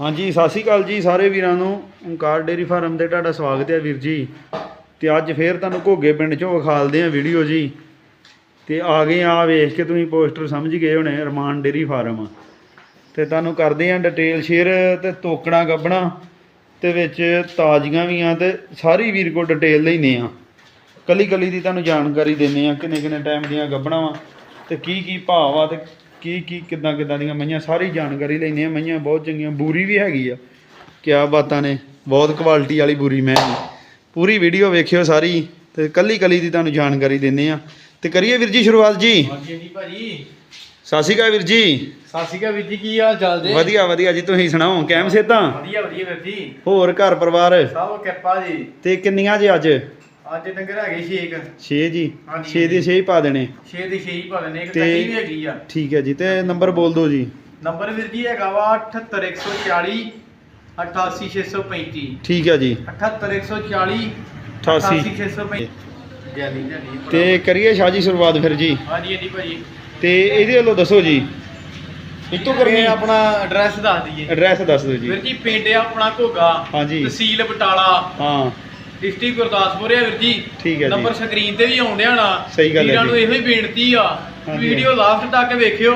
ਹਾਂਜੀ, ਸਤਿ ਸ਼੍ਰੀ ਅਕਾਲ ਜੀ ਸਾਰੇ ਵੀਰਾਂ ਨੂੰ। ਓਂਕਾਰ ਡੇਰੀ ਫਾਰਮ ਤੇ ਤੁਹਾਡਾ ਸਵਾਗਤ ਹੈ ਵੀਰ ਜੀ। ਤੇ ਅੱਜ ਫੇਰ ਤੁਹਾਨੂੰ ਘੋਗੇ ਪਿੰਡ ਚੋਂ ਵਿਖਾਲਦੇ ਆ ਵੀਡੀਓ ਜੀ। ਤੇ ਆ ਗਏ ਆ, ਵੇਖ ਕੇ ਤੁਸੀਂ ਪੋਸਟਰ ਸਮਝ ਗਏ ਹੋਣੇ ਰਮਾਨ ਡੇਰੀ ਫਾਰਮ। ਤੇ ਤੁਹਾਨੂੰ ਕਰਦੇ ਆ ਡਿਟੇਲ ਸ਼ੇਅਰ ਤੇ ਤੋਕਣਾ ਗੱਬਣਾ ਤੇ ਵਿੱਚ ਤਾਜ਼ੀਆਂ ਵੀ ਆ ਤੇ ਸਾਰੀ ਵੀਰ ਕੋਲ ਡਿਟੇਲ ਲੈਨੇ ਆ ਕੱਲੀ ਕੱਲੀ ਦੀ ਤੁਹਾਨੂੰ ਜਾਣਕਾਰੀ ਦਿੰਨੇ ਆ ਕਿੰਨੇ ਕਿੰਨੇ ਟਾਈਮ ਦੀਆਂ ਗੱਬਣਾ ਵਾ ਤੇ ਕੀ ਕੀ ਭਾਵ ਆ ਤੇ ਕੀ ਕੀ ਕਿੱਦਾਂ ਕਿੱਦਾਂ ਦੀਆਂ ਮਈਆਂ ਸਾਰੀ ਜਾਣਕਾਰੀ ਲੈਨੇ ਆ ਮਈਆਂ ਬਹੁਤ ਚੰਗੀਆਂ। ਬੂਰੀ ਵੀ ਹੈਗੀ ਆ। ਕਿਆ ਬਾਤਾਂ ਨੇ ਬਹੁਤ ਕੁਆਲਿਟੀ ਵਾਲੀ ਬੂਰੀ ਮੈਂ ਪੂਰੀ ਵੀਡੀਓ ਵੇਖਿਓ ਸਾਰੀ ਤੇ ਕੱਲੀ ਕੱਲੀ ਦੀ ਤੁਹਾਨੂੰ ਜਾਣਕਾਰੀ ਦਿੰਨੇ ਆ। ਤੇ ਕਰੀਏ ਵੀਰ ਜੀ ਸ਼ੁਰੂਆਤ ਜੀ। ਹਾਂਜੀ ਜੀ ਭਾਜੀ। ਸਤਿ ਸ਼੍ਰੀ ਅਕਾਲ ਵੀਰ ਜੀ। ਸਤਿ ਸ਼੍ਰੀ ਅਕਾਲ ਵੀਰ ਜੀ ਕੀ ਹਾਲ ਚਾਲ ਜੀ? ਵਧੀਆ ਵਧੀਆ ਜੀ ਤੁਸੀਂ ਸੁਣਾਓ ਕੈਮ ਸੇਤਾਂ? ਵਧੀਆ ਵਧੀਆ ਵੀਰ ਜੀ। ਹੋਰ ਘਰ ਪਰਿਵਾਰ? ਸਭ ਕਿਰਪਾ ਜੀ। ਤੇ ਕਿੰਨੀਆਂ ਜੀ ਅੱਜ? ਅੱਜ ਡੰਗਰ ਹੈਗੇ ਛੇਕ। 6 ਜੀ। ਹਾਂਜੀ। 6 ਦੇ 6 ਹੀ ਪਾ ਦੇਣੇ। 6 ਦੀ 6 ਹੀ ਪਾ ਦਿੰਦੇ ਇੱਕ ਤੇ- ਕੱਟੀ ਵੀ ਹੈਗੀ ਆ। ਠੀਕ ਹੈ ਜੀ ਤੇ ਨੰਬਰ ਬੋਲ ਦਿਓ ਜੀ। ਨੰਬਰ ਵੀਰ ਜੀ ਹੈਗਾ ਵਾ 78140 88635 ਠੀਕ ਹੈ ਜੀ। 78140 88 88635 ਜਲਦੀ ਜਲਦੀ ਤੇ ਕਰੀਏ ਸ਼ਾਹ ਜੀ ਸ਼ੁਰੂਆਤ ਫਿਰ ਜੀ। ਹਾਂਜੀ ਹਾਂਜੀ ਭਾਜੀ। ਤੇ ਇਹਦੇ ਵੱਲੋਂ ਦੱਸੋ ਜੀ। ਇਤੋਂ ਕਰਨੀ ਇਹ ਆਪਣਾ ਐਡਰੈਸ ਦੱਸ ਦਈਏ। ਐਡਰੈਸ ਦੱਸ ਦਿਓ ਵੀਰ ਜੀ ਜੀ ਪਿੰਡ ਆ ਆਪਣਾ ਘੋਗਾ ਹਾਂਜੀ। ਤਹਿਸੀਲ ਬਟਾਲਾ। ਹਾਂ। ਡਿਸਟ੍ਰਿਕਟ ਗੁਰਦਾਸਪੁਰ ਹੈ ਵੀਰ ਜੀ। ਠੀਕ ਹੈ ਜੀ। ਨੰਬਰ ਸਕਰੀਨ ਤੇ ਵੀ ਆਉਣ ਨਾ ਸਹੀ ਗੱਲ ਹੈ ਵੀਰਾਂ ਨੂੰ। ਇਹੋ ਹੀ ਬੇਨਤੀ ਆ। ਵੀਡੀਓ ਲਾਸਟ ਤੱਕ ਵੇਖਿਓ।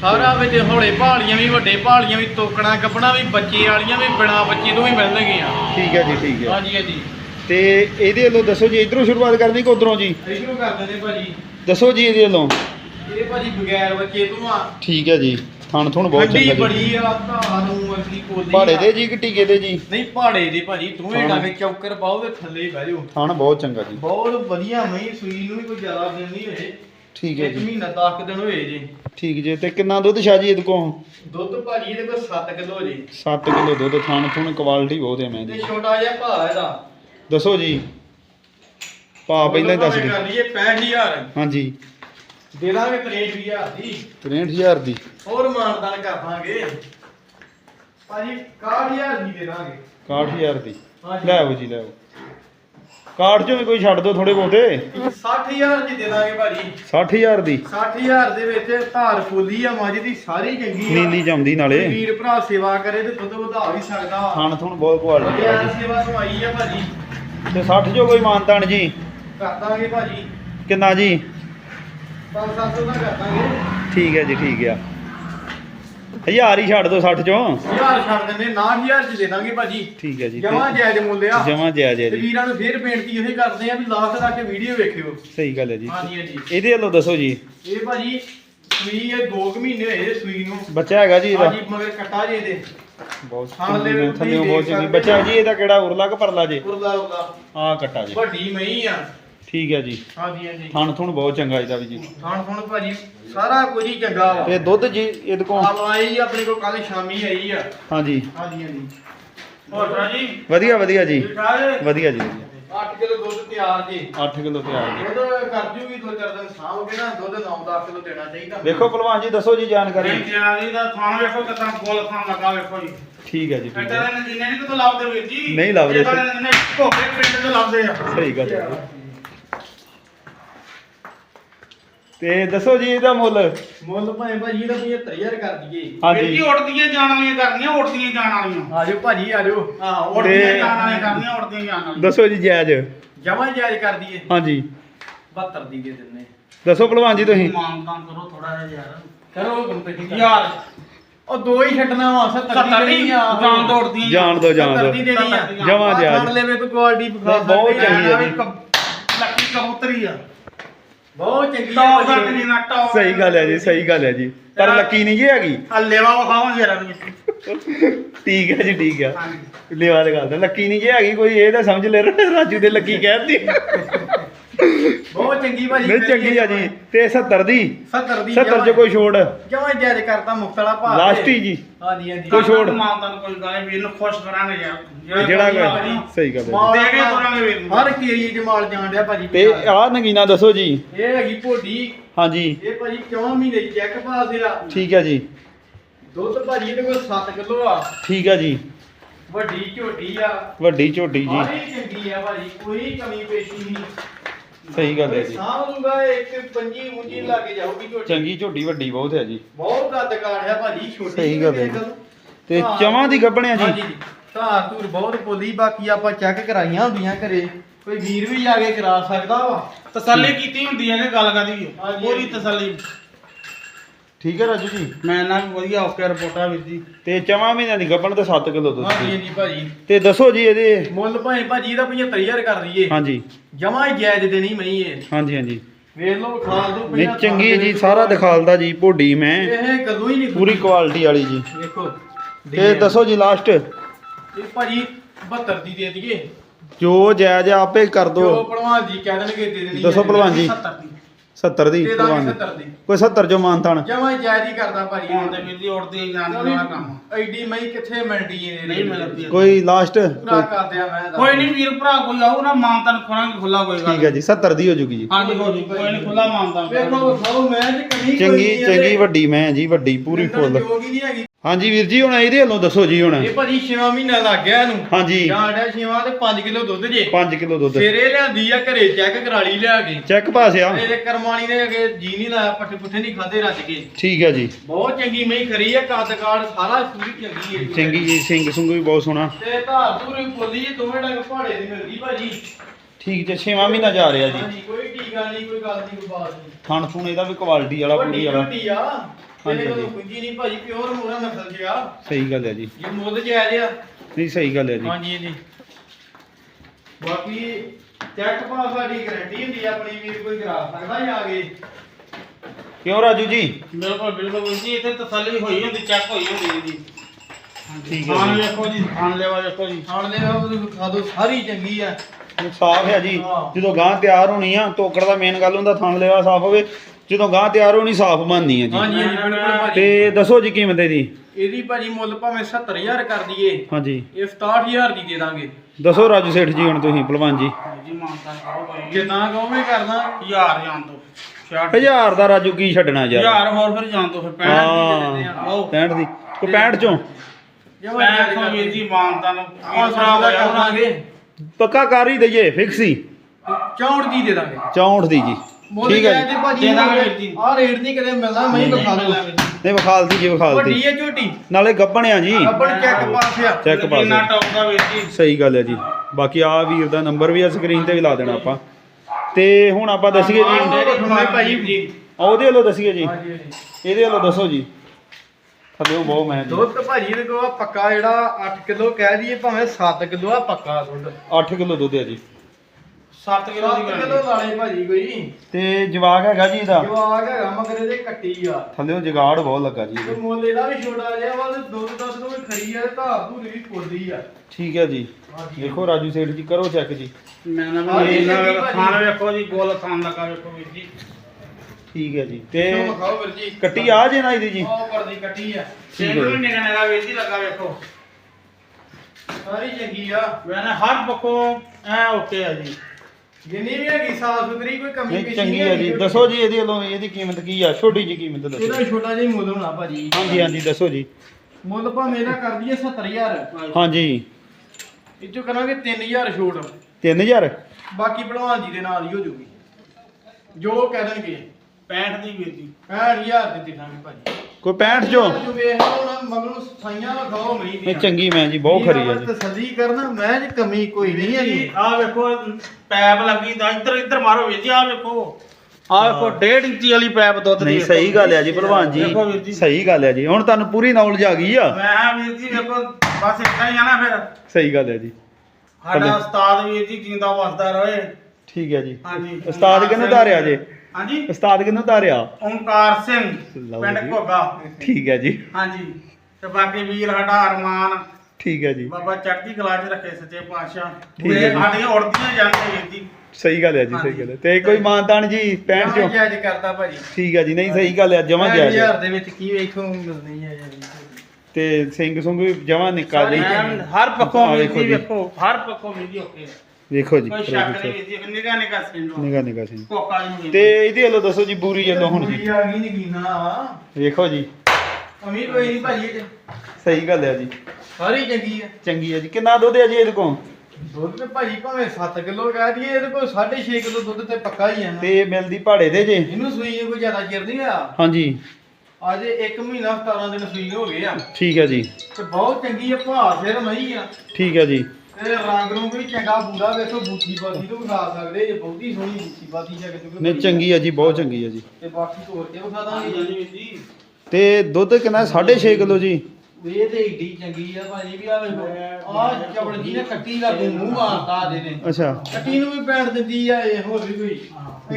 ਸਾਰਾ ਵਿੱਚ ਹੌਲੇ ਭਾਲੀਆਂ ਵੀ ਵੱਡੇ ਭਾਲੀਆਂ ਵੀ ਤੋਕਣਾ ਕੱਪਣਾ ਵੀ ਬੱਚੇ ਵਾਲੀਆਂ ਵੀ ਬਿਨਾ ਬੱਚੇ ਤੋਂ ਵੀ ਮਿਲਣਗੀਆਂ। ਠੀਕ ਹੈ ਜੀ ਠੀਕ ਹੈ। ਹਾਂਜੀ ਹਾਂਜੀ। ਤੇ ਇਹਦੇ ਵੱਲੋਂ ਦੱਸੋ ਜੀ ਇਧਰੋਂ ਸ਼ੁਰੂਆਤ ਕਰਨੀ ਕਿ ਉਧਰੋਂ ਜੀ? ਇਧਰੋਂ ਕਰ ਦਿੰਦੇ ਭਾਜੀ। ਦੱਸੋ ਜੀ ਇਹਦੇ ਵੱਲੋਂ। ਇਹ ਭਾਜੀ ਬਗੈਰ ਬੱਚੇ ਤੋਂ ਆ। ਠੀਕ ਹੈ ਜੀ। ਥਣ ਥੁਣ ਬਹੁਤ ਗੱਡੀ ਚੰਗਾ ਜੀ। ਬੜੀ ਆ ਤੁਹਾਨੂੰ ਅਸਲੀ ਕੋਲੀ ਪਹਾੜੇ ਦੇ ਜੀ ਕਿ ਟੀਕੇ ਦੇ ਜੀ? ਨਹੀਂ ਪਹਾੜੇ ਦੇ ਭਾਜੀ ਦੋਵੇਂ ਹਾਂ। ਡਾਂਗੇ ਚੌਕਰ ਪਾਓ ਤੇ ਥੱਲੇ ਹੀ ਬਹਿ ਜਾਓ। ਥਣ ਬਹੁਤ ਚੰਗਾ ਜੀ। ਬਹੁਤ ਵਧੀਆ ਮਈ ਸੂਈ ਨੂੰ ਵੀ ਕੋਈ ਜ਼ਿਆਦਾ ਦਿਨ ਨਹੀਂ ਹੋਏ। ਠੀਕ ਹੈ ਇੱਕ ਜੀ। ਮਹੀਨਾ 10 ਦਿਨ ਹੋਏ ਜੀ। ਠੀਕ ਜੀ ਤੇ ਕਿੰਨਾ ਦੁੱਧ ਸ਼ਾਹ ਜੀ ਇਹਦੇ ਕੋਲ? ਦੁੱਧ ਭਾਜੀ ਇਹਦੇ ਕੋਲ 7 ਕਿਲੋ ਜੀ। 7 ਕਿਲੋ ਦੁੱਧ ਥਣ ਥੁਣ ਕੁਆਲਿਟੀ ਬਹੁਤ ਹੈ ਮੈਂ ਤੇ ਛੋਟਾ ਜਿਹਾ ਭਾਅ ਇਹਦਾ। ਦੱਸੋ ਜੀ। ਭਾ ਪਹਿਲਾਂ ਹੀ ਦੱਸ ਦਿਓ। ਲਈਏ 65000 ਹਾਂਜੀ। ਦੇ ਦਾਂਗੇ 63000 ਦੀ। 63000 ਦੀ। ਹੋਰ ਮਾਨਦਾਨ ਕਰ ਦਾਂਗੇ। ਭਾਜੀ 61000 ਦੀ ਦੇ ਦਾਂਗੇ। 61000 ਦੀ। ਲੈ ਆਓ ਜੀ ਲੈ ਆਓ। ਕਾਰਡ ਚੋਂ ਵੀ ਕੋਈ ਛੱਡ ਦਿਓ ਥੋੜੇ ਬਹੁਤੇ। 60000 ਦੀ ਦੇ ਦਾਂਗੇ ਭਾਜੀ। 60000 ਦੀ। 60000 ਦੇ ਵਿੱਚ ਧਾਰ ਫੁੱਲੀ ਆ ਮੱਝ ਦੀ ਸਾਰੀ ਚੰਗੀ ਆ। ਨੀਲੀ ਜੰਮਦੀ ਨਾਲੇ। ਵੀਰ ਭਰਾ ਸੇਵਾ ਕਰੇ ਤੇ ਦੁੱਧ ਵਧਾ ਵੀ ਸਕਦਾ। ਵਾ ਥਣ ਥੁਣ ਬਹੁਤ ਕੁਆਲਿਟੀ ਵਧੀਆ ਆ ਸੇਵਾ ਸਮਾਈ ਆ ਭਾਜੀ। ਜੀ ਤੇ 60 ਜੋ ਕੋਈ ਮਾਨਤਾਨ ਜੀ? ਕਰ ਦਾਂਗੇ ਭਾਜੀ। ਕਿੰਨਾ ਜੀ? 5-700 ਦਾ ਕਰ ਦਾਂਗੇ ਠੀਕ ਹੈ ਜੀ ਠੀਕ ਆ। ਹਜ਼ਾਰ ਹੀ ਛੱਡ ਦਿਓ 60 ਚੋਂ। ਹਜ਼ਾਰ ਛੱਡ ਦਿੰਦੇ 9000 ਚ ਦੇ ਦਾਂਗੇ ਭਾਜੀ। ਠੀਕ ਹੈ ਜੀ ਜਮਾ ਜਾਇਜ਼ ਮੁੱਲ ਆ। ਜਮਾ ਜਾਇਜ਼ ਹੈ ਤੇ ਜੀ। ਵੀਰਾਂ ਨੂੰ ਫੇਰ ਬੇਨਤੀ ਇਹ ਕਰਦੇ ਆ ਵੀ ਲਾਸਟ ਤੱਕ ਵੀਡੀਓ ਵੇਖਿਓ। ਸਹੀ ਗੱਲ ਹੈ ਜੀ। ਹਾਂਜੀ ਹਾਂਜੀ। ਇਹਦੇ ਵੱਲੋਂ ਦੱਸੋ ਜੀ। ਇਹ ਭਾਜੀ ਸੂਈ ਇਹ 2 ਮਹੀਨੇ ਹੋਏ ਇਹ ਸੂਈ ਨੂੰ। ਬੱਚਾ ਹੈਗਾ ਜੀ ਇਹਦਾ? ਹਾਂਜੀ ਮਗਰ ਕੱਟਾ ਜੇ ਇਹਦੇ। ਬਹੁਤ ਹਾਂ, ਲੈ ਥੱਲੇ ਲਓ, ਥੱਲੇ ਤੁਸੀਂ ਬਹੁਤ ਦੇਖ ਚੰਗੀ ਸਕਦੇ ਬੱਚਾ ਜੀ ਇਹਦਾ ਕਿਹੜਾ ਉਰਲਾ ਕਿ ਪਰਲਾ ਜੇ? ਉਰਲਾ ਉਰਲਾ। ਆਹ ਕੱਟਾ ਜੀ। ਵੱਡੀ ਮਈ ਆ। ਠੀਕ ਹੈ ਜੀ। ਹਾਂਜੀ ਹਾਂਜੀ। ਥਣ ਥੁਣ ਬਹੁਤ ਚੰਗਾ ਇਹਦਾ ਵੀ ਜੀ। ਹੁਣ ਹੁਣ ਭਾਜੀ ਸਾਰਾ ਕੁਝ ਹੀ ਚੰਗਾ ਵਾ। ਤੇ ਦੁੱਧ ਜੀ ਇਹਦੇ ਕੋਲ ਆ ਆਈ ਆਪਣੇ ਕੋਲ ਕੱਲ ਸ਼ਾਮੀ ਆਈ ਆ। ਹਾਂਜੀ। ਹਾਂਜੀ ਹਾਂਜੀ। ਹੋਰ ਭਰਾ ਜੀ? ਵਧੀਆ ਵਧੀਆ ਜੀ। ਠੀਕ ਠਾਕ? ਜੀ? ਵਧੀਆ ਜੀ ਵਧੀਆ। 8 ਕਿਲੋ ਦੁੱਧ ਤਿਆਰ ਜੀ। 8 ਕਿਲੋ ਤਿਆਰ ਜੀ। ਦੁੱਧ ਕਰ ਜੂਗੀ ਦੋ ਚਾਰ ਦਿਨ ਸਾਂਭ ਕੇ ਨਾ ਦੁੱਧ 9-10 ਕਿਲੋ ਦੇਣਾ ਚਾਹੀਦਾ। ਵੇਖੋ ਪਹਿਲਵਾਨ ਜੀ ਦੱਸੋ ਜੀ ਜਾਣਕਾਰੀ। ਨਹੀਂ ਤਿਆਰੀ ਦਾ ਥਾਣ ਵੇਖੋ ਕਿਦਾਂ ਫੁੱਲ ਥਾਣ ਲੱਗਾ ਵੇਖੋ ਜੀ। ਠੀਕ ਹੈ ਜੀ ਠੀਕ ਹੈ। ਨਦੀਨੇ ਨਹੀਂ ਕਿਤੋਂ ਲੱਭਦੇ ਵੀਰ ਜੀ। ਨਹੀਂ ਲੱਭਦੇ ਇਹ ਤਾਂ ਨਦੀਨੇ ਭੋਗੇ ਪਿੰਡ ਤੋਂ ਲੱਭਦੇ ਆ। ਸਹੀ ਗੱਲ ਹੈ ਜੀ। ਤੇ ਦੱਸੋ ਜੀ ਇਹਦਾ ਮੁੱਲ। ਮੁੱਲ ਭਾਵੇਂ ਭਾਜੀ ਦਾ 75000 ਕਰ ਦਈਏ। ਵੀਰ ਜੀ ਹਾਂਜੀ ਉੜਦੀਆਂ ਜਾਣ ਵਾਲੀਆਂ ਕਰਨੀਆਂ ਉੜਦੀਆਂ ਜਾਣ ਵਾਲੀਆਂ? ਆਜੋ ਭਾਜੀ ਆਜੋ ਹਾਂ ਉੜਦੀਆਂ ਤੇ- ਜਾਣ ਵਾਲੀਆਂ ਕਰਨੀਆਂ ਉੜਦੀਆਂ ਜਾਣ ਵਾਲੀਆਂ। ਦੱਸੋ ਜੀ ਜਾਇਜ਼। ਜਮਾ ਜਾਇਜ਼ ਕਰ ਦਈਏ। ਹਾਂਜੀ। 72 ਦੀ ਦੇ ਦਿੰਨੇ ਦੱਸੋ ਪਹਿਲਵਾਨ ਜੀ ਤੁਸੀਂ। ਮਾਨਤਾਨ ਕਰੋ ਥੋੜਾ ਜਿਹਾ ਯਾਰ। ਕਰੋ ਕੰਪਨੀ ਯਾਰ। ਉਹ ਦੋ ਹੀ ਛੱਡਣਾ ਵਾ 70 70 ਦੀ? ਆ। ਜਾਣ ਤੋਂ ਉੜਦੀਆਂ ਜਾਣ। ਦੋ ਜਾਣ 70 ਦੋ ਦੀ ਦੇਣੀ ਆ। ਜਮਾਂ ਜਾਇਜ਼। ਲੈਵੇ ਕੋਈ ਕੁਆਲਿਟੀ ਬਹੁਤ ਆ। ਚੰਗੀ ਹੈ ਜੀ। ਲੱਕੀ ਕਬੂਤਰੀ ਆ। ਬਹੁਤ ਚੰਗੀ ਟੌਪ ਦਾ ਆ ਨਹੀਂ ਨਾ ਟੌਪ ਸਹੀ ਗੱਲ ਹੈ ਜੀ ਸਹੀ ਗੱਲ ਹੈ ਜੀ। ਪਰ ਲੱਕੀ ਨਹੀਂ ਜੀ ਹੈਗੀ। ਆ ਲੇਵਾ ਵਿਖਾਵਾਂ ਜਰਾ ਨੂੰ ਠੀਕ ਹੈ ਜੀ ਠੀਕ ਹੈ। ਹਾਂਜੀ। ਲਿਵਾ ਦੇ ਗੱਲ ਤਾਂ ਲੱਕੀ ਨਹੀਂ ਜੀ ਹੈਗੀ ਕੋਈ ਇਹ ਤਾਂ ਸਮਝ ਲੈ ਰਾਜੂ ਦੇ ਲੱਕੀ ਕਹਿਤੀ ਬਹੁਤ ਚੰਗੀ ਭਾਜੀ ਨਹੀਂ ਚੰਗੀ ਆ ਜੀ। ਤੇ 70 ਦੀ। 70 ਦੀ 70 ਚ ਕੋਈ ਛੋੜ। ਜਮਾ ਜਾਇਜ਼ ਕਰਤਾ ਮੁਕਤਲਾ ਭਾਅ ਲਾਸਟ। ਹੀ ਜੀ। ਹਾਂਜੀ ਹਾਂਜੀ। ਕੋਈ ਛੋੜ। ਮਾਨਤਾਨ ਕੋਈ ਗੱਲ ਨਹੀਂ ਵੀਰ ਨੂੰ ਖੁਸ਼ ਕਰਾਂਗੇ ਯਾਰ। ਜਿਹੜਾ ਕੋਈ ਸਹੀ ਗੱਲ ਹੈ ਮਾਲ ਦੇ ਕੇ ਆਪਣਾ ਤੁਰਾਂਗੇ ਵੀਰ ਨੂੰ। ਹਰ ਇੱਕ ਏਰੀਏ 'ਚ ਮਾਲ ਜਾਣ ਡਿਆ ਭਾਜੀ ਤੇ ਆਹ ਨਗੀਨਾ ਦੱਸੋ ਜੀ। ਇਹ ਹੈਗੀ ਭੋਡੀ। ਹਾਂਜੀ। ਇਹ ਭਾਜੀ 4 ਮਹੀਨੇ ਚੈੱਕ ਪਾਸ ਇਹਦਾ ਠੀਕ ਹੈ ਜੀ। ਦੁੱਧ ਭਾਜੀ ਇਹਦੇ ਕੋਲ 7 ਕਿਲੋ ਆ। ਠੀਕ ਹੈ ਜੀ। ਵੱਡੀ ਝੋਟੀ ਆ। ਵੱਡੀ ਝੋਟੀ ਜੀ। ਸਾਰੀ ਚੰਗੀ ਆ ਭਾਜੀ ਕੋਈ ਕਮੀ ਪੇਸ਼ੀ ਨਹੀਂ। ਸਹੀ ਗੱਲ ਹੈ ਜੀ। ਸਾਂਭ ਲੂਗਾ ਇੱਕ ਪੰਜੀ ਮੁੰਜੀ ਲਾ ਕੇ ਜਾਊਗੀ ਝੋਟੀ। ਚੰਗੀ ਝੋਟੀ ਵੱਡੀ ਬਹੁਤ ਹੈ ਜੀ। ਬਹੁਤ ਕੱਦ ਕਾਠ ਆ ਭਾਜੀ ਛੋਟੀ ਸਹੀ ਗੱਲ ਹੈ ਜੀ। ਤੇ ਧਾਰ- ਚਵਾਂ ਦੀ ਗੱਬਣਿਆ ਜੀ। ਹਾਂਜੀ। ਧਾਰ ਧੂਰ ਬਹੁਤ ਪੋਲੀ ਬਾਕੀ ਆਪਾਂ ਚੈੱਕ ਕਰਾਈਆਂ ਹੁੰਦੀਆਂ ਘਰੇ। ਕੋਈ ਵੀਰ ਵੀ ਜਾ ਕੇ ਕਰਾ ਸਕਦਾ ਵਾ। ਤਸੱਲੀ ਕੀਤੀ ਹੁੰਦੀ ਹੈ ਕਿ ਗੱਲ ਕਰਦੀ ਹੈ ਹਾਂਜੀ। ਪੂਰੀ ਤਸੱਲੀ। ਠੀਕ ਹੈ ਰਾਜੂ ਜੀ? ਮੈਂ ਨਾ ਵੀ ਵਧੀਆ ਓਕੇ ਰਿਪੋਰਟਾ ਵੀਰ ਜੀ। ਤੇ ਚਵਾਂ ਮਹੀਨਿਆਂ ਦੀ ਗੱਬਣ ਤੇ 7 ਕਿਲੋ ਦੁੱਧ ਹਾਂਜੀ ਦੀ। ਹਾਂਜੀ ਭਾਜੀ। ਤੇ ਦੱਸੋ ਜੀ ਇਹਦੇ। ਮੁੱਲ ਭਾਵੇਂ ਭਾਜੀ ਇਹਦਾ 75000 ਕਰ ਦਈਏ ਹਾਂਜੀ। ਜਮਾ ਹੀ ਜਾਇਜ਼ ਦੇਣੀ ਮਈ ਇਹ। ਹਾਂਜੀ ਹਾਂਜੀ। ਵੇਖ ਲਓ ਖਾਲ ਦੋ ਨਹੀਂ ਚੰਗੀ ਹੈ ਜੀ ਸਾਰਾ ਦਿਖਾਲਦਾ ਜੀ ਭੋਡੀ ਮੈਂ। ਇਹ ਕਦੋਂ ਹੀ ਨਹੀਂ ਪੂਰੀ ਕੁਆਲਿਟੀ ਵਾਲੀ ਜੀ। ਦੇਖੋ ਤੇ ਦੱਸੋ ਜੀ ਲਾਸਟ ਇਹ ਭਾਜੀ 72 ਦੀ ਦੇ ਦਈਏ। ਜੋ ਜਾਇਜ਼ ਆਪੇ ਕਰ ਜੋ ਦੋ ਭਲਵਾਨ ਜੀ ਕਹਿ ਦੇਣਗੇ ਦੇ ਦੇਣੀ ਦੱਸੋ ਭਲਵਾਨ ਜੀ। 70 ਦੀ। 70 ਦੀ ਦੇ ਦਾਂਗੇ ਦੀ। 70 ਦੀ। ਕੋਈ 70 ਜੋ ਮਾਨਤਾਨ ਜਮਾ ਜਾਇਜ਼ ਹੀ ਕਰਦਾ ਭਾਜੀ। ਹੁਣ ਤੇ ਵੀਰ ਜੀ ਉੜਦੀ ਜਾਣ ਵਾਲਾ ਕੰਮ। ਐਡੀ ਮਈ ਕਿੱਥੇ ਮਿਲਦੀ ਏ ਨਹੀਂ ਮਿਲਦੀ। ਕੋਈ ਲਾਸਟ ਪੂਰਾ ਕਰ ਦਿਆ ਮੈਂ। ਕੋਈ ਨਹੀਂ ਵੀਰ ਭਰਾ ਕੋਈ ਆਊ ਨਾ ਮਾਨ ਤਨ ਖੋਲਾਂਗੇ ਖੁੱਲਾ ਕੋਈ ਗੱਲ ਠੀਕ ਹੈ ਜੀ 70 ਦੀ ਹੋ ਜੂਗੀ ਜੀ। ਹਾਂਜੀ ਹੋ ਜੀ ਕੋਈ ਨਹੀਂ ਖੁੱਲਾ ਮਾਨਤਾ ਵੇਖੋ ਖਾਓ ਮੈਂ ਤੇ ਕਮੀ ਚੰਗੀ ਚੰਗੀ ਵੱਡੀ ਮੈਂ ਜੀ ਵੱਡੀ ਪੂਰੀ ਫੁੱਲ। ਜੋਗੀ ਨਹੀਂ ਹੈਗੀ। ਹਾਂਜੀ ਵੀਰ ਜੀ ਹੁਣ ਇਹਦੇ ਵੱਲੋਂ ਦੱਸੋ ਜੀ ਹੁਣ। ਇਹ ਭਾਜੀ 6 ਮਹੀਨਾ ਲੱਗ ਗਿਆ ਇਹਨੂੰ। ਹਾਂਜੀ। ਜਾਂਡਿਆ 6 ਤੇ 5 ਕਿਲੋ ਦੁੱਧ ਜੇ। 5 ਕਿਲੋ ਦੁੱਧ। ਸਵੇਰੇ ਲਿਆਂਦੀ ਆ ਘਰੇ ਚੈੱਕ ਕਰਾ ਲਈ ਲਿਆ ਕੇ। ਚੈੱਕ ਪਾਸਿਆ ਇਹਦੇ ਕਰਮਾਣੀ ਨੇ ਅਗੇ ਜੀ ਨਹੀਂ ਲਾਇਆ ਪੱਠੇ ਪੁੱਠੇ ਨਹੀਂ ਖਾਦੇ ਰੱਜ ਕੇ। ਠੀਕ ਹੈ ਜੀ। ਬਹੁਤ ਚੰਗੀ ਮਈ ਖਰੀ ਹੈ ਕੱਦ ਕਾੜ ਸਾਰਾ ਪੂਰੀ ਚੰਗੀ ਹੈ ਚੰਗੀ ਜੀ ਸਿੰਘ ਸੁੰਗ ਵੀ ਬਹੁਤ ਸੋਹਣਾ। ਤੇ ਧਾਰ ਧੂਰ ਵੀ ਦੋਵੇਂ ਡੰਗ ਪਹਾੜੇ ਦੀ ਮਿਲਦੀ ਭਾਜੀ। ਠੀਕ ਜੇ 6ਵਾਂ ਮਹੀਨਾ ਜਾ ਰਿਹਾ ਜੀ। ਹਾਂਜੀ ਕੋਈ ਟੀਕਾ ਨਹੀਂ ਕੋਈ ਗੱਲ ਨਹੀਂ ਕੋਈ ਬਾਤ ਨਹੀਂ। ਥਣ ਥੂਣ ਇਹਦਾ ਵੀ ਕੁਆਲਿਟੀ ਵਾਲਾ ਪੂਰੀ ਵੱਡੀ ਵਾਲਾ। ਝੋਟੀ ਆ। ਹਾਂਜੀ, ਇਹਦੇ ਕੋਲ ਹਾਂਜੀ। ਕੁੰਜੀ ਨਹੀਂ ਭਾਜੀ ਪਿਓਰ ਮੋਰਾ ਨਸਲ ਚ ਆ ਸਹੀ ਗੱਲ ਹੈ ਜੀ। ਜੇ ਮੁੱਲ ਜਾਇਜ਼ ਆ। ਨਹੀਂ ਸਹੀ ਗੱਲ ਹੈ ਜੀ। ਹਾਂਜੀ ਜੀ ਬਾਕੀ ਚੈੱਕ ਪਾਸ ਸਾਡੀ ਗਾਰੰਟੀ ਹੁੰਦੀ ਆ ਆਪਣੀ ਵੀਰ ਕੋਈ ਕਰਾ ਸਕਦਾ ਹੀ ਆ ਗਏ ਕਿਉਂ ਰਾਜੂ ਜੀ? ਬਿਲਕੁਲ ਬਿਲਕੁਲ ਵੀਰ ਜੀ ਇੱਥੇ ਤਸੱਲੀ ਹੋਈ ਹੁੰਦੀ ਚੈੱਕ ਹੋਈ ਹੁੰਦੀ ਜੀ। ਠੀਕ ਹੈ ਖਾਣ ਜੀ। ਵੇਖੋ ਜੀ ਖਾਣ ਲੈਵਾ ਵੇਖੋ ਜੀ। ਖਾਣ ਦੇ ਉਹ ਖਾ ਦੋ ਸਾਰੀ ਚੰਗੀ ਆ। ਸਾਫ਼ ਹੈ ਜੀ। ਹਾਂ। ਜਦੋਂ ਗਾਂ ਤਿਆਰ ਹੋਣੀ ਆ ਤੋਕੜ ਦਾ ਮੇਨ ਗੱਲ ਹੁੰਦਾ ਥਣ ਲੈਵਾ ਸਾਫ਼ ਹੋਵੇ। ਜਦੋਂ ਗਾਂ ਤਿਆਰ ਹੋਣੀ ਸਾਫ਼ ਬਣਨੀ ਹੈ ਜੀ। ਹਾਂਜੀ ਹਾਂਜੀ ਬਿਲਕੁਲ ਭਾਜੀ। ਤੇ ਦੱਸੋ ਜੀ ਕੀਮਤ ਇਹਦੀ ਇਹਦੀ ਭਾਜੀ ਮੁੱਲ ਭਾਵੇਂ 70000 ਕਰ ਦਈਏ। ਹਾਂਜੀ। ਇਹ 67000 ਦੀ ਦੇ ਦਾਂਗੇ। ਦੱਸੋ ਰਾਜੂ ਸੇਠ ਜੀ ਹੁਣ ਤੁਸੀਂ ਭਲਵਾਨ ਜੀ। ਜੀ ਮਾਨਤਾ ਕਰੋ ਜੇ ਤਾਂ ਕਹੋਗੇ ਕਰਦਾ ਹਜ਼ਾਰ ਜਾਣ ਦੋ 66 ਹਜ਼ਾਰ ਦਾ ਰਾਜੂ ਕੀ ਛੱਡਣਾ ਯਾਰ? ਹਜ਼ਾਰ ਹੋਰ ਫਿਰ ਜਾਣ ਦੋ ਫਿਰ 65 ਦੀ ਦੇ ਦਿੰਦੇ ਆ। ਹਾਂ ਲਓ 65 ਦੀ। ਕੋਈ 65 ਚੋਂ। ਮੈਂ ਵੀਰ ਜੀ ਮਾਨਤਾ ਨੂੰ ਪੱਕਾ ਕਰ ਹੀ ਦਈਏ ਫਿਕਸ ਹੀ। 64 ਦੀ ਦੇ ਦਾਂਗੇ। 64 ਦੀ ਜੀ। ਮੁੱਲ ਠੀਕ ਹੈ ਜੀ। ਜੀ ਭਾਜੀ ਦੇ ਦਾਂਗੇ ਵੀਰ ਜੀ। ਆ ਰੇਟ ਨਹੀਂ ਕਦੇ ਮਿਲਦਾ ਮੈਂ ਹੀ ਵਿਖਾ ਦੂੰ ਨਹੀਂ ਵਿਖਾਲਤੀ ਜੀ ਵਿਖਾਲਤੀ। ਵੱਡੀ ਹੈ ਝੋਟੀ? ਨਾਲੇ ਗੱਬਣਿਆ ਜੀ। ਅੱਬੜ ਚੈੱਕ ਪਾਸ ਆ। ਚੈੱਕ ਪਾਸ ਨਾ ਟੌਪ ਦਾ ਵੀਰ ਜੀ। ਸਹੀ ਗੱਲ ਹੈ ਜੀ। ਬਾਕੀ ਆ ਵੀਰ ਦਾ ਨੰਬਰ ਵੀ ਆ ਸਕਰੀਨ ਤੇ ਵੀ ਲਾ ਦੇਣਾ ਆਪਾਂ। ਤੇ ਹੁਣ ਆਪਾਂ ਦੱਸੀਏ ਜੀ। ਉਹਦੇ ਵੱਲੋਂ ਦੱਸੀਏ ਜੀ। ਹਾਂਜੀ ਹਾਂਜੀ। ਇਹਦੇ ਵੱਲੋਂ ਦੱਸੋ ਜੀ। ਥੱਲੇ ਉਹ ਬਹੁਤ ਮੈਂ ਦੁੱਧ ਭਾਜੀ ਦੇ ਕੋਲ ਪੱਕਾ ਜਿਹੜਾ 8 ਕਿਲੋ ਕਹਿ ਦਈਏ ਭਾਵੇਂ 7 ਕਿਲੋ ਆ ਪੱਕਾ ਦੁੱਧ। 8 ਕਿਲੋ ਦੁੱਧ ਹੈ ਜੀ। 7 ਕਿਲੋ 7 ਦੀ ਕਿਲੋ ਲਾਲੇ ਭਾਜੀ ਕੋਈ। ਤੇ ਜਵਾਕ ਹੈਗਾ ਜੀ ਇਹਦਾ? ਜਵਾਗ ਹੈਗਾ ਮਗਰ ਇਹਦੇ ਕੱਟੀ ਆ। ਥੱਲੇ ਉਹ ਜਗਾੜ ਬਹੁਤ ਲੱਗਾ ਜੀ ਤੇ ਇਹਦੇ। ਮੁੱਲ ਇਹਦਾ ਵੀ ਛੋਟਾ ਜਿਹਾ ਵਾ ਤੇ ਦੁੱਧ ਦੁੱਧ ਤੋਂ ਵੀ ਖਰੀ ਆ ਤੇ ਧਾਰ ਧੂਰੀ ਵੀ ਫੁੱਲਦੀ ਆ। ਠੀਕ ਹੈ ਜੀ। ਦੇਖੋ ਰਾਜੂ ਸੇਠ ਜੀ ਕਰੋ ਚੈੱਕ ਜੀ। ਮੈਂ ਨਾ ਵੀ। ਖਾਣ ਵੇਖੋ ਜੀ ਗੋਲ ਖਾਣ ਲੱਗਾ ਵੇਖੋ ਵੀਰ ਜੀ। ਠੀਕ ਹੈ ਜੀ। ਤੇ ਵੀਰ ਜੀ। ਕੱਟੀ ਆ ਜੇ ਨਾ ਇਹਦੀ ਜੀ। ਉਹ ਪਰਦੀ ਕੱਟੀ ਆ। ਠੀਕ ਹੈ। ਸਿੰਘ ਵੀ ਨਿਗਾ ਨਿਗਾ ਵੀਰ ਜੀ ਲੱਗਾ ਵੇਖੋ। ਸਾਰੀ ਚੰਗੀ ਆ। ਮੈਂ ਹਰ ਪੱਖੋਂ ਐ ਓਕੇ ਆ ਜੀ। ਜਿੰਨੀ ਵੀ ਹੈਗੀ ਸਾਫ਼ ਸੁਥਰੀ ਕੋਈ ਕਮੀ ਨਹੀਂ ਪੇਸ਼ੀ ਚੰਗੀ ਹੈ ਜੀ। ਹੈਗੀ। ਦੱਸੋ ਜੀ ਇਹਦੇ ਵੱਲੋਂ ਇਹਦੀ ਕੀਮਤ ਕੀ ਆ? ਛੋਟੀ ਜੀ ਕੀਮਤ ਦੱਸੋ। ਇਹਦਾ ਛੋਟਾ ਜਿਹਾ ਹੀ ਮੁੱਲ ਹੋਣਾ ਭਾਜੀ। ਹਾਂਜੀ ਹਾਂਜੀ ਦੱਸੋ ਜੀ। ਮੁੱਲ ਭਾਵੇਂ ਇਹਦਾ ਕਰ ਦਈਏ 70000 ਹਾਂਜੀ। ਇਹ ਚੋਂ ਕਰਾਂਗੇ 3000 ਛੋਟ। 3000 ਬਾਕੀ ਭਲਵਾਨ ਜੀ ਦੇ ਨਾਲ ਹੀ ਹੋ ਜੂਗੀ। ਜੋ ਕਹਿ ਦੇਣਗੇ। 65 ਦੀ ਵੀਰ ਜੀ। 65000 ਦੇ ਦੇ ਦਾਂਗੇ ਭਾਜੀ। ਕੋਈ 65 ਚੋਂ? ਜੋ ਵੇਖ ਲਓ ਮਗਰ ਸਾਈਆਂ ਮਈ ਚੰਗੀ ਮੈਂ ਜੀ ਬਹੁਤ ਖਰੀ ਹੈ ਜੀ। ਤਸੱਲੀ ਕਰਨਾ ਮੈਂ ਜੀ ਕਮੀ ਕੋਈ ਨਹੀਂ ਹੈਗੀ ਆ ਵੇਖੋ ਪੈਪ ਲੱਗੀ ਤਾਂ ਇੱਧਰ ਇੱਧਰ ਮਾਰੋ ਵੀਰ ਜੀ ਆ ਵੇਖੋ। ਆ ਵੇਖੋ 1.5 ਇੰਚੀ ਵਾਲੀ ਪੈਪ ਦੁੱਧ ਦੀ ਨਹੀਂ। ਸਹੀ ਗੱਲ ਹੈ ਜੀ ਭਲਵਾਨ ਜੀ ਦੇਖੋ ਵੀਰ ਜੀ। ਸਹੀ ਗੱਲ ਹੈ ਜੀ। ਹੁਣ ਤੁਹਾਨੂੰ ਪੂਰੀ ਨੌਲੇਜ ਆ ਗਈ ਆ। ਮੈਂ ਕਿਹਾ ਵੀਰ ਜੀ ਵੇਖੋ ਬਸ ਇਦਾਂ ਹੀ ਆ ਨਾ ਫਿਰ। ਸਹੀ ਗੱਲ ਹੈ ਜੀ। ਸਾਡਾ। ਉਸਤਾਦ ਵੀਰ ਜੀ ਜਿੰਦਾ ਵਸਦਾ ਰਹੇ। ਠੀਕ ਹੈ ਜੀ। ਹਾਂਜੀ। ਉਸਤਾਦ ਕਿਹਨੂੰ ਧਾਰਿਆ ਜੇ? ਹਾਂਜੀ। ਉਸਤਾਦ ਕਿਹਨੂੰ ਧਾਰਿਆ ਓਮਕਾਰ ਸਿੰਘ ਲਓ ਪਿੰਡ ਜੀ। ਘੋਗਾ। ਠੀਕ ਹੈ ਜੀ। ਹਾਂਜੀ। ਤੇ ਬਾਕੀ ਵੀਰ ਸਾਡਾ ਅਰਮਾਨ ਠੀਕ ਹੈ ਜੀ। ਬਾਬਾ ਚੜ੍ਹਦੀ ਕਲਾ 'ਚ ਰੱਖੇ ਸੱਚੇ ਪਾਤਸ਼ਾਹ। ਠੀਕ ਹੈ ਜੀ। ਸਾਡੀਆਂ ਉੜਦੀਆਂ ਵੀਰ ਜੀ। ਸਹੀ ਗੱਲ ਹੈ ਜੀ ਸਹੀ। ਗੱਲ ਹੈ। ਤੇ ਕੋਈ ਮਾਨਤਾਨ ਜੀ 65 ਚੋਂ? ਜਾਇਜ਼ ਕਰਦਾ ਭਾਜੀ। ਠੀਕ ਹੈ ਜੀ। ਨਹੀਂ ਸਹੀ ਗੱਲ ਹੈ ਜਮਾ ਜਾਇਜ਼ ਹੈ। 65000 ਦੇ ਵਿੱਚ ਕੀ ਵੇਖੋ ਮਿਲਣੀ ਹੈ ਜੀ। ਤੇ ਸਿੰਘ ਸੁੰਗ ਵੀ ਜਮਾ ਨਿੱਕਾ ਜੀ ਐਨ ਹਰ ਪੱਖੋਂ ਆਹ ਵੀਰ ਵੇਖੋ ਜੀ ਜੀ। ਵੇਖੋ ਹਰ ਪੱਖੋਂ ਵੀਰ ਜੀ ਓਕੇ ਵੇਖੋ ਜੀ ਕੋਈ ਸ਼ੱਕ ਨਹੀਂ ਜੀ ਨਿਗਾ ਨਿਗਾ ਸਿੰਡੋ ਨਿਗਾ ਨਿਗਾ ਸਿੰਘ ਕੋਕਾ ਤੇ ਇਹਦੇ ਵੱਲੋਂ ਦੱਸੋ ਜੀ ਬੂਰੀ ਵੱਲੋਂ ਹੁਣ। ਜੀ ਆ ਗਈ ਨਗੀਨਾ ਵੇਖੋ ਜੀ। ਅਮੀ ਕੋਈ ਨਹੀਂ ਭਾਜੀ ਇਹ। ਸਹੀ ਗੱਲ ਹੈ ਜੀ। ਸਾਰੀ ਚੰਗੀ ਹੈ ਚੰਗੀ ਹੈ ਜੀ। ਕਿੰਨਾ ਦੁੱਧ ਹੈ ਜੀ ਇਹਦੇ ਕੋਲ? ਦੁੱਧ ਤੇ ਭਾਜੀ ਭਾਵੇਂ 7 ਕਿਲੋ ਕਹਿ ਦਈਏ ਇਹਦੇ ਕੋਲ 6.5 ਕਿਲੋ ਦੁੱਧ ਤੇ ਪੱਕਾ ਹੀ ਹੈ ਨਾ। ਤੇ ਮਿਲਦੀ ਭਾੜੇ ਦੇ ਜੇ। ਇਹਨੂੰ ਸੂਈ ਨੂੰ ਕੋਈ ਜ਼ਿਆਦਾ ਚਿਰ ਨਹੀਂ ਆ। ਹਾਂਜੀ। ਅੱਜ 1 ਮਹੀਨਾ 17 ਦਿਨ ਸੂਈ ਹੋ ਗਏ ਆ। ਠੀਕ ਹੈ ਜੀ। ਤੇ ਬਹੁਤ ਚੰਗੀ ਆ ਭਾਅ ਫਿਰ ਮਈ ਆ। ਠੀਕ ਹੈ ਜੀ। ਤੇ ਰੰਗ ਨੂੰ ਵੀ ਚੰਗਾ ਪੂਰਾ ਵੇਖੋ ਬੂਥੀ ਬਾਦੀ ਤੋਂ ਵਿਖਾ ਸਕਦੇ ਜੇ ਬਹੁਤੀ ਸੋਹਣੀ ਬੂਥੀ ਬਾਦੀ ਜਾ ਕੇ ਨਹੀਂ ਚੰਗੀ ਹੈ ਜੀ ਬਹੁਤ ਚੰਗੀ ਹੈ ਜੀ। ਤੇ ਬਾਕੀ ਤੋੜ ਕੇ ਵਿਖਾ ਦਾਂਗੇ ਜੀ। ਤੇ ਦੁੱਧ ਕਿੰਨਾ? 6.5 ਕਿਲੋ ਜੀ। ਇਹ ਤੇ ਏਡੀ ਚੰਗੀ ਆ ਭਾਜੀ ਵੀ ਆ ਵੇਖੋ ਆ ਚਵੜ ਜੀ ਨੇ ਕੱਟੀ ਦਾ ਮੂੰਹ ਮਾਰਤਾ ਦੇ ਨੇ ਅੱਛਾ। ਕੱਟੀ ਨੂੰ ਵੀ ਪੈਣ ਦਿੰਦੀ ਆ ਇਹ ਹੋਰ ਵੀ ਕੋਈ।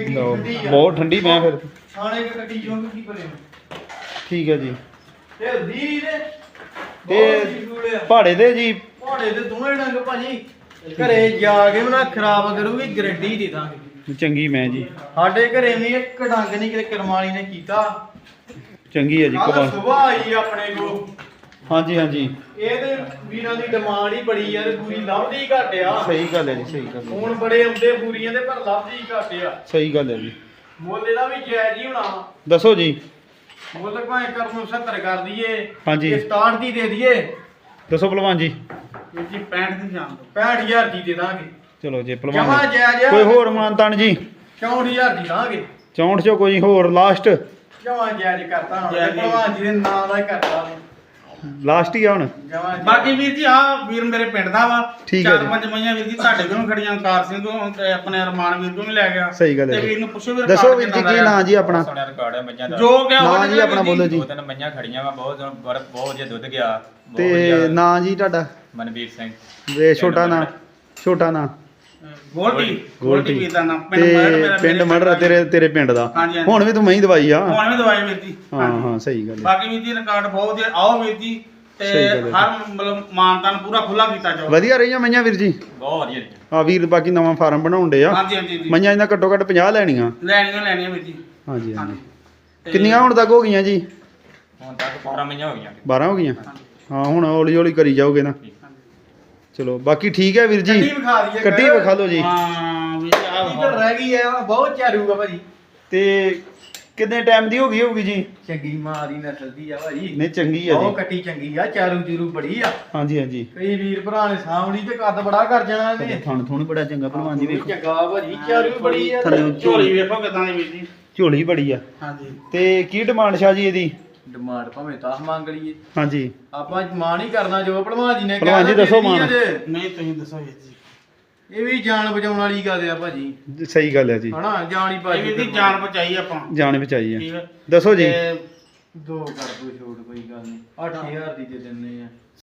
ਲਓ, ਠੰਡੀ ਆ। ਬਹੁਤ ਠੰਡੀ ਮੈਂ ਫਿਰ। ਥਾਣੇ ਇੱਕ ਕੱਟੀ ਵੀ ਕੀ ਭਰੇ ਠੀਕ ਹੈ ਜੀ। ਤੇ ਦੀ ਨੇ ਤੇ ਪਹਾੜੇ ਦੇ ਜੀ ਪਹਾੜੇ ਦੇ ਦੋਵੇਂ ਡੰਗ ਭਾਜੀ। ਘਰੇ ਜਾ ਕੇ ਬਣਾ ਖਰਾਬ ਕਰੂਗੀ ਗਰੰਟੀ ਦੇ ਦਾਂਗੇ। ਚੰਗੀ ਮੈਂ ਜੀ। ਸਾਡੇ ਘਰੇ ਵੀ ਇੱਕ ਡੰਗ ਨਹੀਂ ਕਿਤੇ ਕਰਮਾਲੀ ਨੇ ਕੀਤਾ। ਚੰਗੀ ਹੈ ਜੀ ਕੱਲ ਕਮਾਲ। ਸੁਬਾਹ ਆਈ ਆਪਣੇ ਕੋ ਹਾਂਜੀ ਹਾਂਜੀ। ਇਹਦੇ ਵੀਰਾਂ ਦੀ ਡਿਮਾਂਡ ਹੀ ਬੜੀ ਆ ਤੇ ਪੂਰੀ ਲੱਭਦੀ ਘੱਟ ਆ। ਸਹੀ ਗੱਲ ਹੈ ਜੀ ਸਹੀ ਗੱਲ ਹੈ ਹੁਣ ਬੜੇ ਆਉਂਦੇ ਪੂਰੀਆਂ ਦੇ ਪਰ ਲੱਭਦੀ ਘੱਟ ਆ। ਸਹੀ ਗੱਲ ਹੈ ਜੀ। ਮੁੱਲ ਇਹਦਾ ਵੀ ਜਾਇਜ਼ ਹੀ ਹੋਣਾ। ਦੱਸੋ ਜੀ। ਮੁੱਲ ਭਾਵੇਂ ਕਰ ਨੂੰ 70 ਕਰ ਦਈਏ ਹਾਂਜੀ। ਤੇ 67 ਦੀ ਦੇ ਦਈਏ। ਦੱਸੋ ਭਲਵਾਨ ਜੀ। ਵੀਰ ਜੀ 65 ਦੀ ਜਾਣ ਦੋ 65000 ਦੀ ਦੇ ਦਾਂਗੇ। ਚਲੋ ਜੀ ਜਮਾ ਭਲਵਾਨ ਜਾਇਜ਼ ਆ। ਕੋਈ ਹੋਰ ਮਾਨਤਾਨ ਜੀ। 64000 ਦੀ ਦਾਂਗੇ 64 ਚੋਂ ਕੋਈ ਹੋਰ ਲਾਸਟ। ਜਮਾ ਜਾਇਜ਼ ਕਰਤਾ ਹੁਣ। ਜਾਇਜ਼। ਭਲਵਾਨ ਜੀ ਦੇ ਨਾਂ ਦਾ ਹੀ ਕਰਤਾ। ਲਾਸਟ ਹੀ ਆ ਹੁਣ। ਬਾਕੀ ਵੀਰ ਜੀ ਆ ਵੀਰ ਮੇਰੇ ਪਿੰਡ ਦਾ ਵਾ। ਠੀਕ ਹੈ ਚਾਰ ਜੀ। ਪੰਜ ਮਈਆਂ ਵੀਰ ਜੀ ਤੁਹਾਡੇ ਕੋਲੋਂ ਖੜੀਆਂ ਕਾਰ ਸਿੰਘ ਕੋਲੋਂ ਤੇ ਆਪਣੇ ਅਰਮਾਨ ਵੀਰ ਕੋਲੋਂ ਵੀ ਲੈ ਗਿਆ। ਸਹੀ ਗੱਲ ਹੈ ਤੇ। ਵੀਰ ਨੂੰ ਪੁੱਛੋ ਵੀਰ ਦੱਸੋ ਵੀਰ ਜੀ ਕੀ ਨਾਂ ਜੀ ਆਪਣਾ? ਸੋਹਣਾ ਰਿਕਾਰਡ ਹੈ ਮੱਝਾਂ ਦਾ। ਜੋ ਗਿਆ ਉਹ ਨਾਂ ਜੀ ਆਪਣਾ ਵੀਰ ਬੋਲੋ ਜੀ। ਦੋ ਤਿੰਨ ਮੱਝਾਂ ਖੜੀਆਂ ਵਾ ਬਹੁਤ ਬਹੁਤ ਬਹੁਤ ਵਧੀਆ ਦੁੱਧ ਗਿਆ ਬਹੁਤ ਤੇ ਵਧੀਆ। ਨਾਂ ਜੀ ਤੁਹਾਡਾ? ਮਨਵੀਰ ਸਿੰਘ। ਤੇ ਛੋਟਾ ਨਾਂ ਛੋਟਾ ਨਾਂ। ਗੋਲਟੀ ਗੋਲਟੀ ਵੀਰ ਦਾ ਨਾਮ ਤੇ ਪਿੰਡ ਮੜਰ ਤੇਰੇ ਤੇਰੇ ਪਿੰਡ ਦਾ। ਹਾਂਜੀ, ਹਾਂਜੀ। ਹੁਣ ਵੀ ਤੂੰ ਮੈਂ ਹੀ ਦਵਾਈ ਆ। ਹੁਣ ਵੀ ਦਵਾਈ ਜੀ। ਹਾਂ ਹਾਂ ਸਹੀ ਗੱਲ ਹੈ ਬਾਕੀ ਵੀਰ ਜੀ ਰਿਕਾਰਡ ਬਹੁਤ ਵਧੀਆ। ਆਓ ਵੀਰ ਜੀ ਤੇ ਸਹੀ ਗੱਲ ਹੈ। ਹਰ ਮਤਲਬ ਮਾਨਤਾਨ ਪੂਰਾ ਖੁੱਲਾ ਕੀਤਾ ਜਾਓ ਵਧੀਆ ਰਹੀਆਂ ਮਈਆਂ ਵੀਰ ਜੀ? ਬਹੁਤ ਵਧੀਆ ਆ ਵੀਰ ਬਾਕੀ ਨਵਾਂ ਫਾਰਮ ਬਣਾਉਣ ਡੇ ਆ। ਹਾਂਜੀ ਹਾਂਜੀ ਜੀ ਮਈਆਂ ਇਹਨਾਂ ਘੱਟੋ ਘੱਟ 50 ਲੈਣੀਆਂ। ਲੈਣੀਆਂ ਲੈਣੀਆਂ ਵੀਰ ਜੀ। ਹਾਂਜੀ ਹਾਂਜੀ। ਤੇ- ਕਿੰਨੀਆਂ ਹੁਣ ਤੱਕ ਹੋ ਗਈਆਂ ਜੀ? ਹੁਣ ਤੱਕ 12 ਮਹੀਆਂ ਹੋ ਗਈਆਂ। 12 ਹੋ ਗਈਆਂ? ਹਾਂ ਹੁਣ ਹੌਲੀ ਹੌਲੀ ਕਰੀ ਜਾਓਗੇ ਨਾ। ਚਲੋ ਬਾਕੀ ਠੀਕ ਹੈ ਵੀਰ ਜੀ। ਕੱਟੀ ਵਿਖਾ ਦਈਏ ਕੱਟੀ ਵਿਖਾ ਲਓ ਜੀ। ਹਾਂ ਵੀਰ ਜੀ ਆਹ ਇੱਧਰ ਰਹਿ ਗਈ ਆ ਬਹੁਤ ਚਾਰੂਗਾ ਭਾਜੀ। ਤੇ ਕਿੰਨੇ ਟਾਈਮ ਦੀ ਹੋ ਗਈ ਹੋਊਗੀ ਜੀ? ਚੰਗੀ ਮਾਂ ਦੀ ਨਸਲ ਦੀ ਆ ਭਾਜੀ। ਨਹੀਂ ਚੰਗੀ ਆ ਬਹੁਤ ਜੀ ਕੱਟੀ ਚੰਗੀ ਆ ਚਾਰੂ ਜੂਰੂ ਬੜੀ ਆ। ਹਾਂਜੀ ਹਾਂਜੀ। ਕਈ ਵੀਰ ਭਰਾ ਨੇ ਸਾਹਮਣੀ ਤੇ ਕੱਦ ਬੜਾ ਕਰ ਜਾਣਾ ਇਹਨੇ। ਥਣ ਥਣ ਬੜਾ ਚੰਗਾ ਭਲਵਾਨ ਜੀ ਵੇਖੋ। ਚੰਗਾ ਭਾਜੀ ਚਾਰੂ ਬੜੀ ਆ। ਥੱਲੇ ਝੋਲੀ ਵੇਖੋ ਕਿਦਾਂ ਦੀ ਵੀਰ ਜੀ ਝੋਲੀ ਬੜੀ ਆ। ਹਾਂਜੀ। ਤੇ ਕੀ ਡਿਮਾਂਡ ਸ਼ਾਹ ਜੀ ਇਹਦੀ? ਡਿਮਾਂਡ ਭਾਵੇਂ 10 ਮੰਗ ਲਈਏ। ਹਾਂਜੀ। ਆਪਾਂ ਮਾਂ ਨਹੀਂ ਕਰਨਾ ਜੋ ਭਲਵਾਨ ਜੀ ਨੇ ਭਲਵਾਨ ਜੀ ਦੱਸੋ ਮਾਣ। ਨਹੀਂ ਤੁਸੀਂ ਦੱਸੋ ਵੀਰ ਜੀ। ਇਹ ਵੀ ਜਾਨ ਬਚਾਉਣ ਵਾਲੀ ਗੱਲ ਆ ਭਾਜੀ। ਸਹੀ ਗੱਲ ਹੈ ਜੀ। ਹਨਾ ਜਾਨ ਹੀ ਭਾਜੀ ਜੀ ਜਾਨ ਬਚਾਈ ਆਪਾਂ। ਜਾਣ ਬਚਾਈ ਆ। ਠੀਕ ਹੈ ਦੱਸੋ ਜੀ। ਤੇ ਦੋ ਕਰ ਦੋ ਛੋਟ ਕੋਈ ਗੱਲ ਨਹੀਂ। 8000 ਦੀ ਦੇ ਦਿੰਦੇ ਆ।